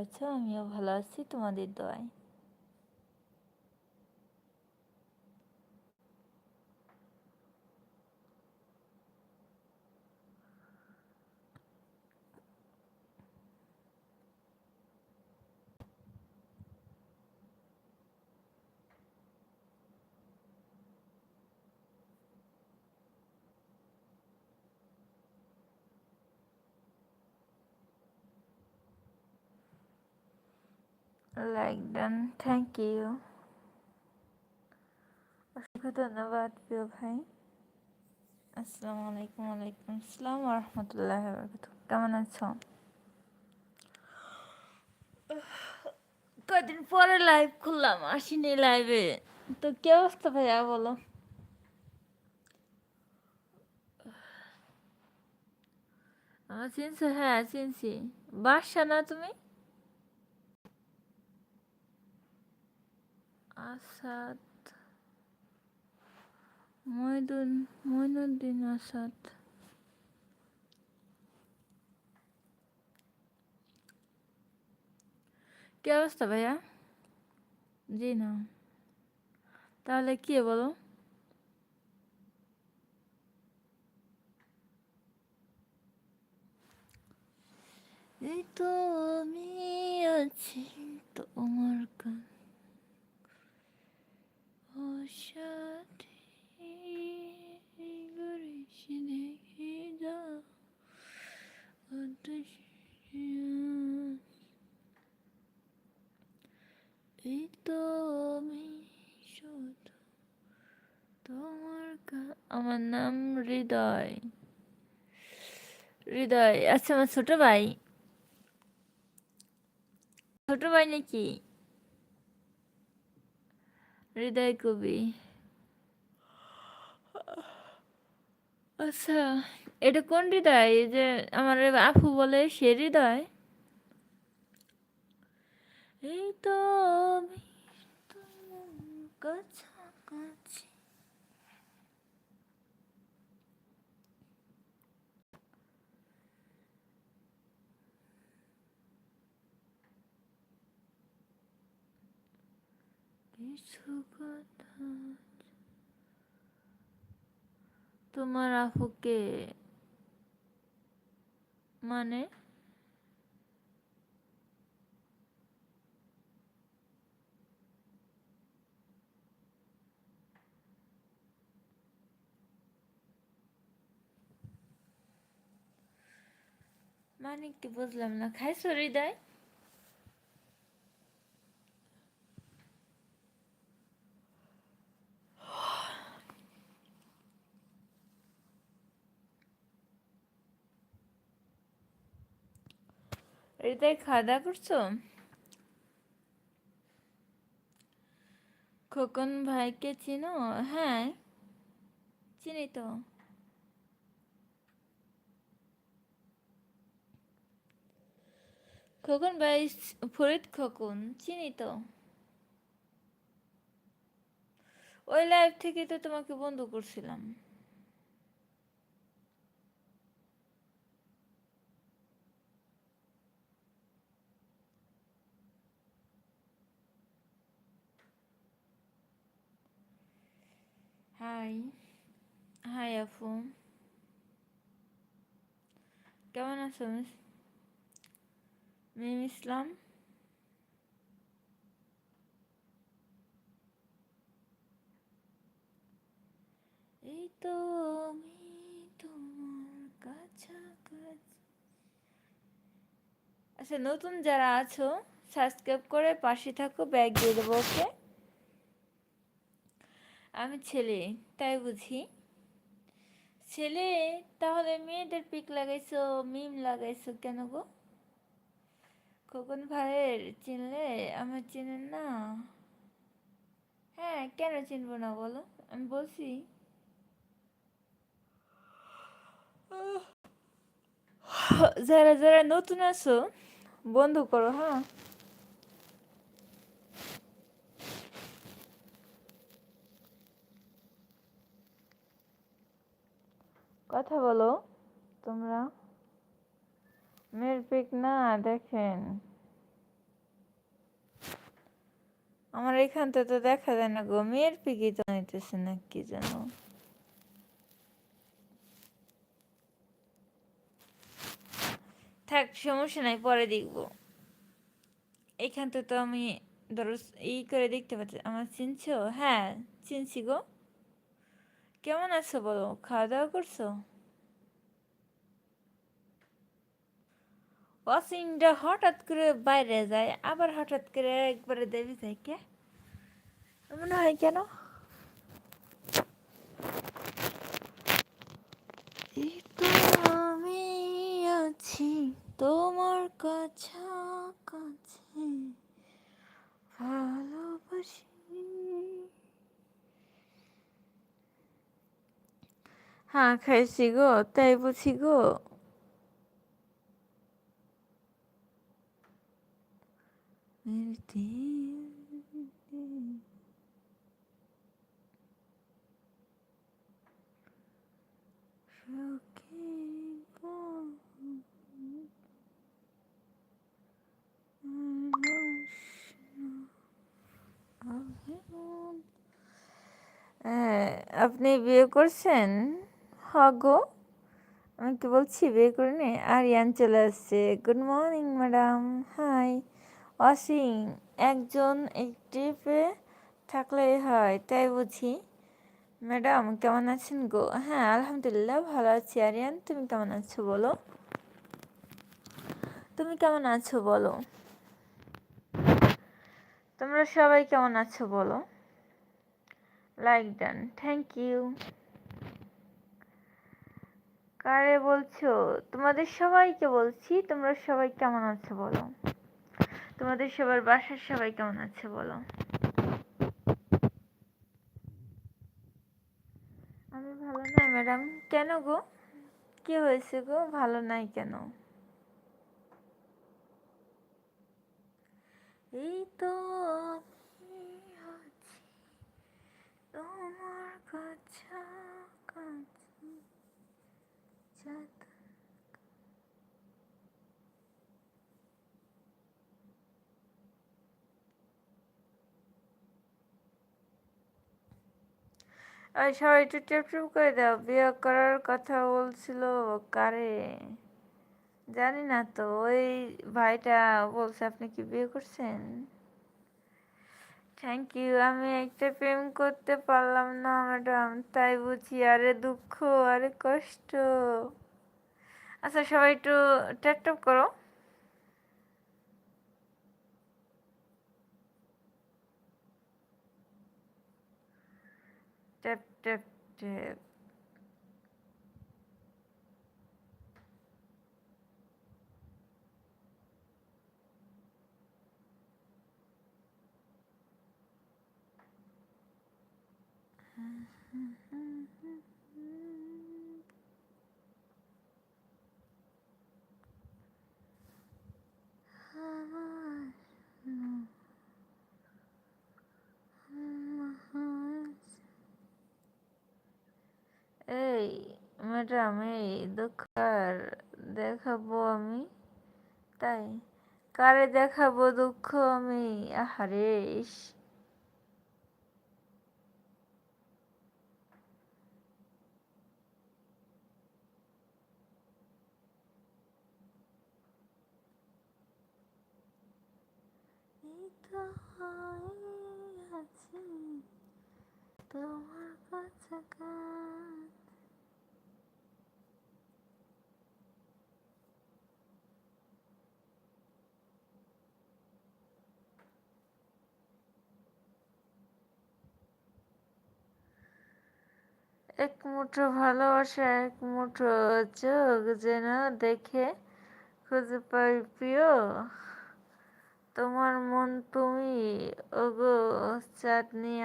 আছো আমিও ভালো আছি তোমাদের দোয়ায় লাইক ডান থ্যাংক ইউ অসংখ্য ধন্যবাদ প্রিয় ভাই আসসালামু আলাইকুম ওয়ালাইকুম আসসালাম রহমতুল্লাহ কেমন আছো কদিন পরে লাইভ খুললাম, আসিনি লাইভে তো কি অবস্থা ভাইয়া, বলো? আমার চিনছো? হ্যাঁ চিনছি। বাসা না তুমি? আসাদ। মইদুন মইনুদ্দিন আসাদ। কি অবস্থা ভাইয়া? জি না। তাহলে কি বলো? এই তো আমি আছি তোমার কাছে ও সাথী গুরিশি দেখে যাও এই তো শুধু তোমার আমার নাম হৃদয়। হৃদয়। আচ্ছা আমার ছোট ভাই। ছোট ভাই নাকি? হৃদয় কবি। আচ্ছা এটা কোন হৃদয়? যে আমার আফু বলে সে হৃদয়। এই তো আমি কাছাকাছি কিছু কথা তোমার আফুকে মানে মানে কি বুঝলাম না। খাইছো হৃদয়? হৃদয়, খাওয়া দাওয়া করছ? খোকন ভাইকে চিনো? হ্যাঁ। চিনি তো। খোকন ভাই ফরিদ খোকন চিনি তো ওই লাইভ থেকে তো তোমাকে বন্ধ করছিলাম। হাই হাই আপু কেমন আছো মিস মিম ইসলাম এই তো আমি তোমার কাছাকাছি আচ্ছা নতুন যারা আছো সাবস্ক্রাইব করে পাশে থাকো ব্যাগ দিয়ে দেবো ওকে আমি ছেলে তাই বুঝি। ছেলে তাহলে মেয়েদের পিক লাগাইছো মিম লাগাইছো কেন গো? খোকন ভাইয়ের চিনলে? আমার চিনেন না। হ্যাঁ কেন চিনবো না বলো? আমি বলছি। যারা যারা নতুন আছো, বন্ধ করো হ্যাঁ? কথা বলো তোমরা। মেয়ের পিক না, দেখেন। আমার এখানটা তো দেখা যায় না গো মেয়ের পিকই তো নিতেছে না, কি যেন থাক, সমস্যা নাই, পরে দেখব। এখানটা তো আমি ধরো এই করে দেখতে পাচ্ছি, আমার চিনছো? হ্যাঁ চিনছি গো। কেমন আছো বলো, খাওয়া দাওয়া করছ? অসিনটা হঠাৎ করে বাইরে যায়, আবার হঠাৎ করে একবারে দেবী যায় কে মনে হয় কেন? আমি আছি তোমার কাছাকাছি। ভালোবাসি। হ্যাঁ খাইছি গো, তাই বুঝি গো। আপনি বিয়ে করছেন? হগো আমি কি বলছি বিয়ে করিনি। আরিয়ান চলে আসছে। গুড মর্নিং ম্যাডাম হাই অসিং একজন একটিভে থাকলেই হয়, তাই বুঝি? ম্যাডাম, কেমন আছেন গো? হ্যাঁ আলহামদুলিল্লাহ ভালো আছি। আরিয়ান, তুমি কেমন আছো বলো? তুমি কেমন আছো বলো? তোমরা সবাই কেমন আছো বলো? লাইক ডান থ্যাংক ইউ কারে বলছো? তোমাদের সবাইকে বলছি, তোমরা সবাই কেমন আছো বলো? তোমাদের সবার বাসার সবাই কেমন আছে বলো? আমি ভালো নাই ম্যাডাম কেন গো? কি হয়েছে গো? ভালো নাই কেন? এই তো তোমার কাছাকাছি সবাই একটু টেপ করে দাও। বিয়ে করার কথা বলছিল কারে? জানি না তো, ওই ভাইটা বলছে আপনি কি বিয়ে করছেন? থ্যাংক ইউ আমি একটা প্রেম করতে পারলাম না ম্যাডাম তাই বুঝি আরে দুঃখ, আরে কষ্ট। আচ্ছা সবাই একটু ট্যাপ করো। ট্যাপ ট্যাপ ট্যাপ এই ম্যাডাম এই দুঃখ আর দেখাবো আমি? তাই? কারে দেখাবো দুঃখ আমি? আহারে, ইস। তোমার কাছাকাছি এক মুঠো ভালোবাসা, এক মুঠো চোখ যেন দেখে খুঁজে পাই প্রিয়। তোমার মন তুমি, ওগো চাঁদনি